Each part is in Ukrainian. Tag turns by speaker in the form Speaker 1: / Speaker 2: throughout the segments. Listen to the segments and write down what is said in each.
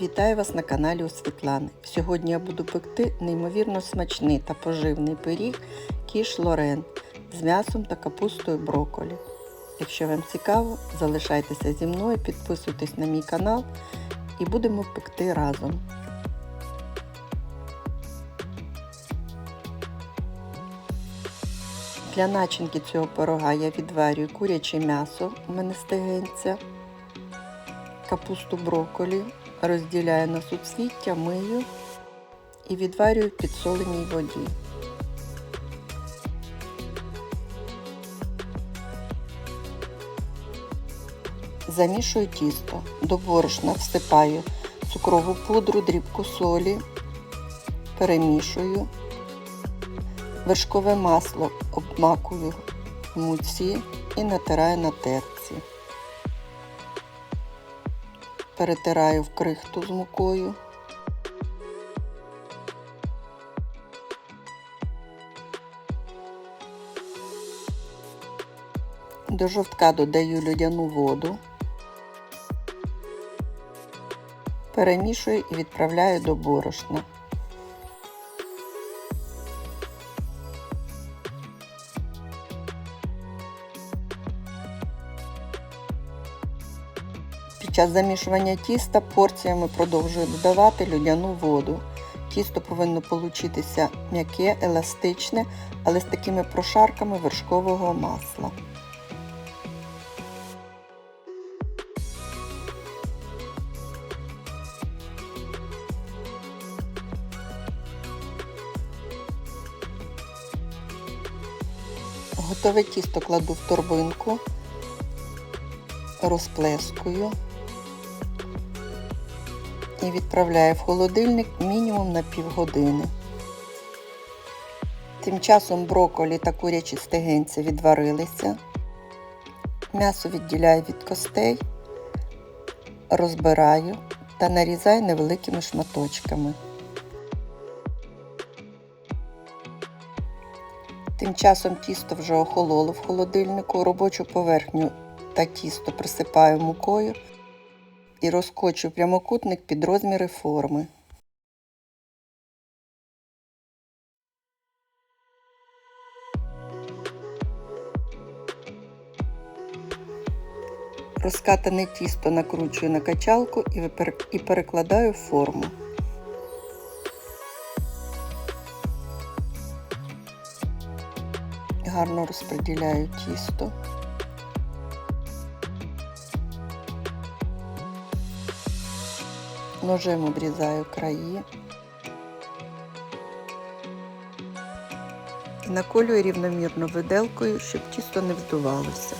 Speaker 1: Вітаю вас на каналі у Світлани. Сьогодні я буду пекти неймовірно смачний та поживний пиріг кіш Лорен з м'ясом та капустою брокколі. Якщо вам цікаво, залишайтеся зі мною, підписуйтесь на мій канал і будемо пекти разом. Для начинки цього пирога я відварюю куряче м'ясо, у мене стегенця, капусту брокколі, розділяю на суцвіття, мию і відварюю в підсоленій воді. Замішую тісто, до борошна всипаю цукрову пудру, дрібку солі, перемішую, вершкове масло обмакую в муці і натираю на терці. Перетираю в крихту з мукою. До жовтка додаю людяну воду, перемішую і відправляю до борошна. Під час замішування тіста порціями продовжую додавати льодяну воду. Тісто повинно получитися м'яке, еластичне, але з такими прошарками вершкового масла. Готове тісто кладу в торбинку, розплескую і відправляю в холодильник мінімум на півгодини. Тим часом брокколі та курячі стегенці відварилися. М'ясо відділяю від костей, розбираю та нарізаю невеликими шматочками. Тим часом тісто вже охололо в холодильнику, робочу поверхню та тісто присипаю мукою і розкочу прямокутник під розміри форми. Розкатане тісто накручую на качалку і перекладаю форму. Гарно розподіляю тісто. Ножем обрізаю краї. І наколюю рівномірно виделкою, щоб тісто не вздувалося.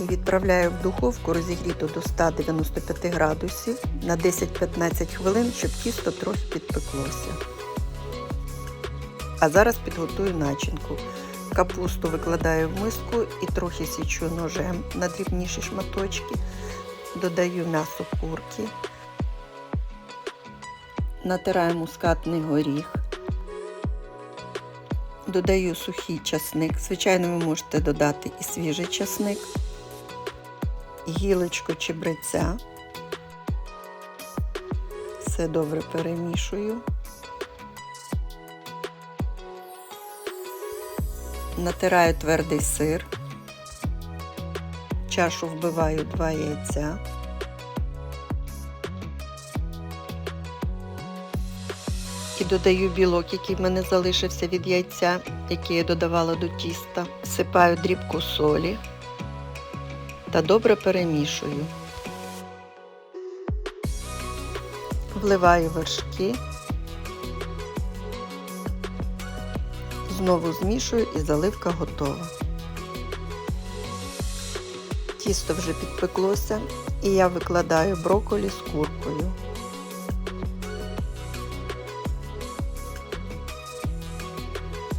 Speaker 1: І відправляю в духовку розігріту до 195 градусів на 10-15 хвилин, щоб тісто трохи підпеклося. А зараз підготую начинку. Капусту викладаю в миску і трохи січу ножем на дрібніші шматочки. Додаю м'ясо курки, натираю мускатний горіх, додаю сухий часник. Звичайно, ви можете додати і свіжий часник, гілочку чебреця. Все добре перемішую. Натираю твердий сир, чашу вбиваю два яйця. І додаю білок, який в мене залишився від яйця, який я додавала до тіста. Всипаю дрібку солі та добре перемішую. Вливаю вершки. Знову змішую і заливка готова. Тісто вже підпеклося і я викладаю брокколі з куркою.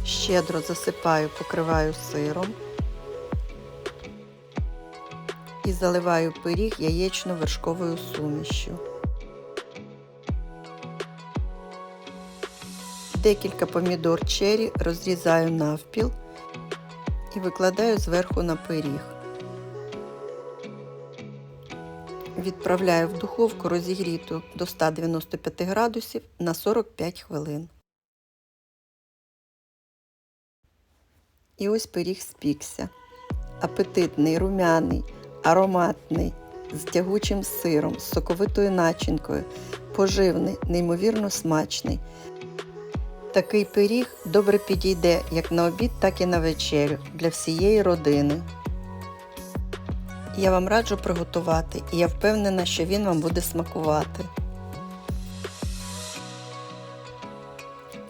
Speaker 1: Щедро засипаю, покриваю сиром і заливаю пиріг яєчно-вершковою сумішю. Декілька помідор черрі розрізаю навпіл і викладаю зверху на пиріг. Відправляю в духовку розігріту до 195 градусів на 45 хвилин. І ось пиріг спікся. Апетитний, румяний, ароматний, з тягучим сиром, з соковитою начинкою, поживний, неймовірно смачний. Такий пиріг добре підійде як на обід, так і на вечерю для всієї родини. Я вам раджу приготувати, і я впевнена, що він вам буде смакувати.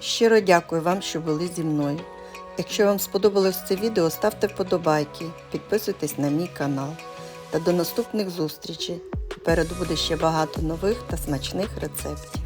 Speaker 1: Щиро дякую вам, що були зі мною. Якщо вам сподобалось це відео, ставте вподобайки, підписуйтесь на мій канал. Та до наступних зустрічей. Попереду буде ще багато нових та смачних рецептів.